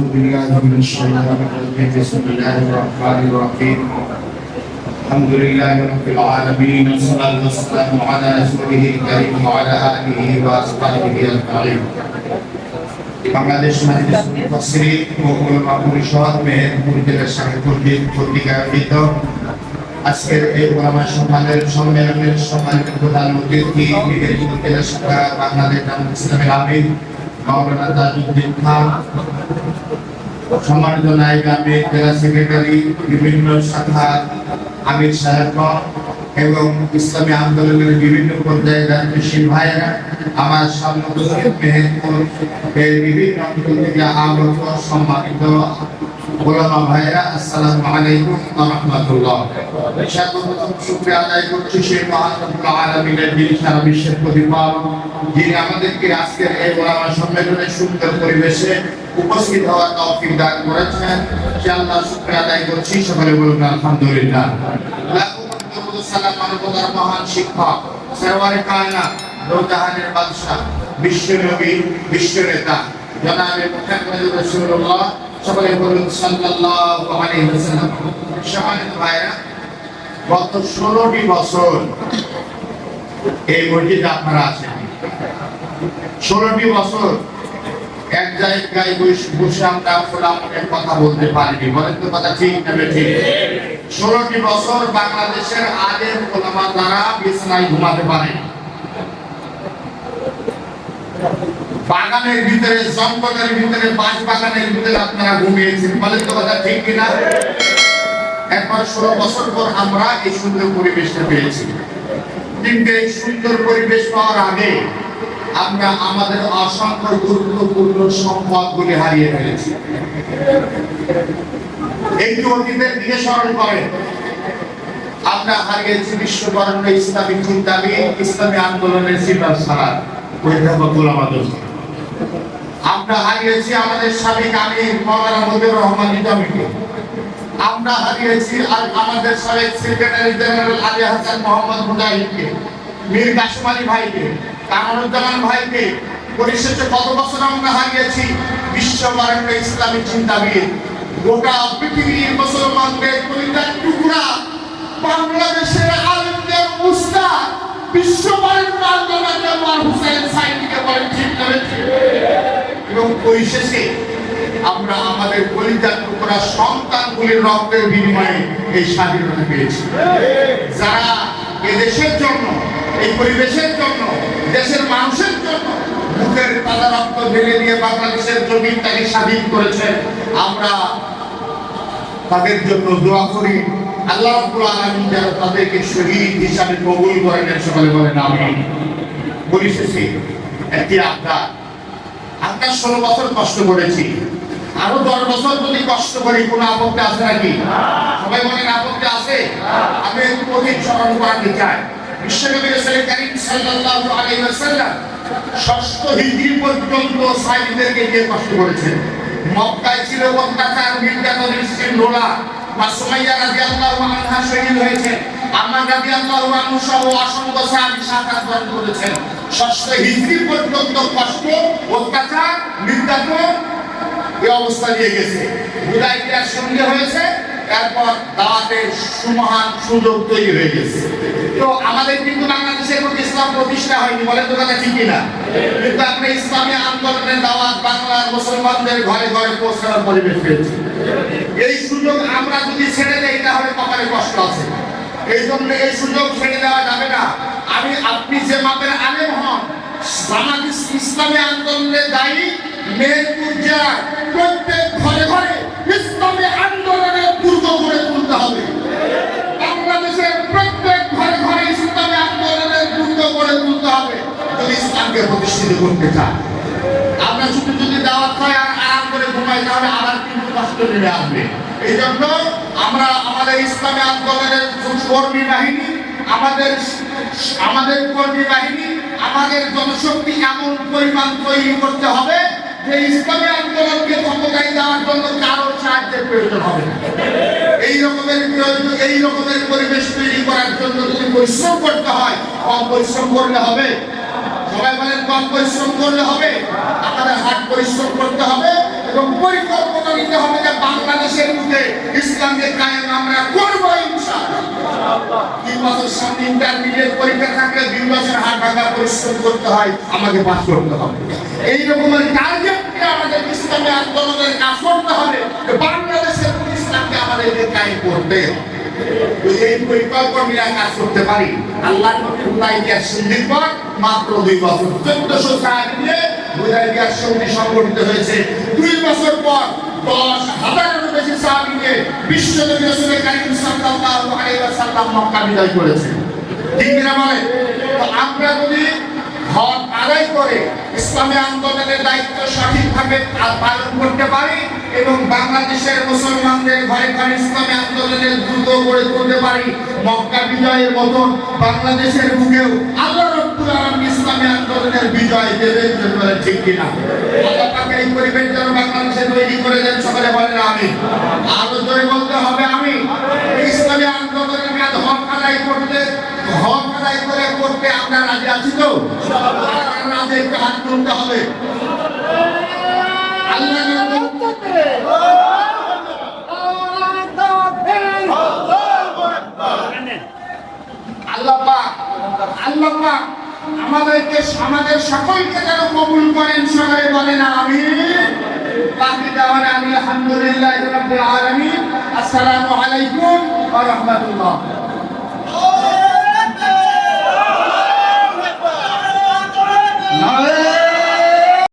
أعوذ بالله من الشيطان الرجيم بسم الله الرحمن الرحيم الحمد لله رب العالمين والصلاة والسلام على رسوله الكريم وعلى آله وأصحابه أجمعين বাংলাদেশ মাদ্রাসা মুফাসসিরিন ও উলামা পরিষদ মেহেরপুর জেলা শাখা কর্তৃক কর্তৃক আয়োজিত আজকের এই ওলামা সম্মানের সম্মেলনের সম্মানিত প্রধান অতিথি মেহেরপুর জেলা শাখা বাংলাদেশ জামাত ইসলামের আমির মাওলানা তাজউদ্দিন খান সম্মানিত নায়ক আমির, জেলা সেক্রেটারি, বিভিন্ন শাখা আমির সাহেবগণ এবং ইসলামী আন্দোলনের বিভিন্ন পর্যায়ে দায়িত্বশীল ভাইয়েরা আমার সামনে মেহেরপুর এর বিভিন্ন অঞ্চল আগত সম্মানিত ওলামা ভাইয়েরা আসসালামু আলাইকুম ওয়া রাহমাতুল্লাহ। সর্বপ্রথম শুকরিয়া আদায় করছি সেই মহান রব্বুল আলামিনের যিনি সারা বিশ্বের প্রতিপালক, যিনি আমাদেরকে আজকের এই ওলামা সম্মেলনে সুন্দর পরিবেশে উপস্থিত হওয়ার তৌফিক দান করেছেন। সে আল্লাহ শুকরিয়া আদায় করছি, সকলে বলুন, আলহামদুলিল্লাহ। সালাম মানবতার মহান শিক্ষক, সরওয়ারে কায়নাত দৌজাহানের বাদশাহ, বিশ্ব নবী, বিশ্ব নেতা। জনাবে মুহাম্মদ রাসূলুল্লাহ সকলে বলুন সাল্লাল্লাহু আলাইহি ওয়াসাল্লাম। সম্মানিত ভাইরা গত 16টি বছর এই মসজিদে আপনারা আছেন। 16টি বছর এক জায়গায় বসে- বসে আমরা খোলা মনে কথা বলতে পারিনি। বলেন তো কথা ঠিক না ঠিক ষোলোটি বছর বাংলাদেশের আলেম ওলামা দ্বারা বিছানায় ঘুমাতে পারে বাগানের ভিতরে, জঙ্গলের ভিতরে বাঁশ বাগানের ভিতরে আপনারা ঘুমিয়েছেন। বলেন তো কথা ঠিক কিনা? একবার ষোলো বছর পর আমরা এই সুন্দর পরিবেশটা পেয়েছি। কিন্তু এই সুন্দর পরিবেশ পাওয়ার আগে আমরা আমাদের অসংখ্য গুরুত্বপূর্ণ সম্পদগুলি হারিয়ে ফেলেছি। একটু অতীতের দিকে স্মরণ করেন। আমরা হারিয়েছি বিশ্ববরণ্য ইসলামী চিন্তাবিদ ইসলামী আন্দোলনের সিদ্ধান্ত সালাদ অধ্যাপক গোলাম আজম আমরা হারিয়েছি আমাদের সাবেক আমির মৌলানা মজিবুর রহমান নিজামীকে আমরা হারিয়েছি আর আমাদের সাবেক সেক্রেটারি জেনারেল আলী হাসান মোহাম্মদ মুজাহিদকে, মীর কাসিম আলী ভাইকে, কামরুজ্জামান ভাইকে, পরিশেষে কত বছর আমরা হারিয়েছি? বিশ্ববরণ্য ইসলামী চিন্তাবিদ। গোটা পৃথিবীর মুসলমানদের কলিজার টুকরা বাংলাদেশের আলেমদের উস্তাদ বিশ্ববরণ্য আন্দোলনের হুসেন সাইদিকে বলেন, ঠিক ঠিক? এবং পরিশেষে আমরা আমাদের কলিজার টুকরা সন্তানগুলির রক্তের বিনিময়ে এই স্বাধীনতা পেয়েছি। যারা এদেশের জন্য, এই পরিবেশের জন্য, দেশের মানুষের জন্য রক্ত দিয়ে বাংলাদেশের স্বাধীন আমরা তাদের জন্য দোয়া করি। আল্লাহ রাব্বুল আলামিন যেন তাদেরকে শহীদ হিসাবে কবুল করেন, সকলে বলেন আমিন। পরিশেষে একটি আমরা ষোলো বছর কষ্ট করেছি। আরও দশ বছর যদি কষ্ট করি, কোনো আপত্তি আছে নাকি? সবাই বলেন, আপত্তি আছে? আমি একটু অধিক স্মরণ করাতে চাই। পর্যন্ত কষ্ট করেছেন। বা সুমাইয়া রাদিয়াল্লাহু আনহা অসংখ্য করেছেন। ষষ্ঠ হিজরি পর্যন্ত কষ্ট অত্যাচার, নির্যাতন এই অবস্থা নিয়ে গেছে। হুদাইবিয়ার সঙ্গে হয়েছে, এরপর দাওয়াতের সুমহান সুযোগ তৈরি হয়ে গেছে। তো আমাদের কিন্তু বাংলাদেশের মধ্যে ইসলাম প্রতিষ্ঠা হয়নি, বলেন তো কথা ঠিকই না। কিন্তু আমরা ইসলামী আন্দোলনের দাওয়াত বাংলার মুসলমানদের ঘরে ঘরে পৌঁছানোর পরিবেশ পেয়েছি। এই সুযোগ আমরা যদি ছেড়ে দেই, তাহলে কপালে কষ্ট আছে। এই জন্য এই সুযোগ ছেড়ে দেওয়া যাবে না। আমি আপনি যে মাপের আলেম হন ইস- ইসলামী আন্দোলনে দায়ী মেহেরপুর জেলার প্রত্যেক ঘরে ঘরে ইসলামী আন্দোলনের দুর্গ গড়ে তুলতে হবে। বাংলাদেশের প্রত্যেক ঘরে ঘরে ইসলামী আন্দোলনের দুর্গ গড়ে তুলতে হবে যদি ইসলামকে প্রতিষ্ঠিত করতে চান। আমরা শুধু যদি দাওয়াত খাই আর আরাম করে ঘুমাই তাহলে আবার কিন্তু কষ্ট নেমে আসবে। এই জন্য আমরা আমাদের ইসলামী আন্দোলনের কর্মী বাহিনী, আমাদের আমাদের কর্মী বাহিনী, আমাদের জনশক্তি এমন পরিমাণ তৈরি করতে হবে যে ইসলামী আন্দোলনকে ক্ষমতায় দেওয়ার জন্য কারও সাহায্যের প্রয়োজন হবে এই রকমের প্রয়োজন, এই রকমের পরিবেশ তৈরি করার জন্য যদি পরিশ্রম করতে হয়, কম পরিশ্রম করলে হবে। সবাই বলেন, কম পরিশ্রম করলে হবে। আমাদের হাট পরিশ্রম করতে হবে এবং পরিকল্পনা নিতে হবে যে বাংলাদেশের মধ্যে ইসলামকে কায়েম আমরা করব ইনশাআল্লাহ তিন বছর সামনে ইন্টারমিডিয়েট পরীক্ষা থাকলে দুই বছর হাত ভাঙা পরিশ্রম করতে হয়, আমাকে পাস করতে হবে। এই রকমের টার্গেট নিয়ে আমাদের ইসলামী আন্দোলনের কাজ করতে হবে, বাংলাদেশের ইসলামকে আমাদেরকে কায়েম করতে এই পরিকল্পনা কাজ করতে পারি। আল্লাহ হুদাইবিয়ার সন্ধির পর মাত্র দুই বছর। চোদ্দশো সাহাবি নিয়ে হুদাইবিয়ার সন্ধি সংগঠিত হয়েছে। দুই বছর পর দশ হাজারেরও বেশি সাহাবি নিয়ে বিশ্ব নবী রাসূল কারীম সাল্লাল্লাহু আলাইহি ওয়াসাল্লাম মক্কা করেছেন ঠিক বলে? তো আমরা যদি আদায় করে ইসলামী আন্দোলনের দায়িত্ব সঠিকভাবে পালন করতে পারি এবং বাংলাদেশের মুসলমানদের ঘরে ঘরে ইসলামী আন্দোলনের দ্রুত গড়ে তুলতে পারি, মক্কা বিজয়ের মতন বাংলাদেশের বুকেও আল্লাহ রব্বুল আলামিন ইসলামী আন্দোলনের বিজয় দেবেন জন্য ঠিক কিনা। আল্লাহ এই পরিবেশ যেন বাংলাদেশে তৈরি করে দেন, সকলে বলেন আমি আরও জোরে বলতে হবে আমি ইসলামী আন্দোলনের কাজ হক আদায় করতে, হক আদায় করে করতে আমরা রাজি আছি তো? রাজি একটু হাত তুলতে হবে। আল্লাহ আল্লাহ আল্লাহ আমাদেরকে আমাদের সকলকে যেন কবুল করেন সবাই বলেন আমি বাকি তাহলে আমি আলহামদুলিল্লাহ আসসালাম আলামিন। আসসালামু আলাইকুম ওয়া রাহমাতুল্লাহ। নারে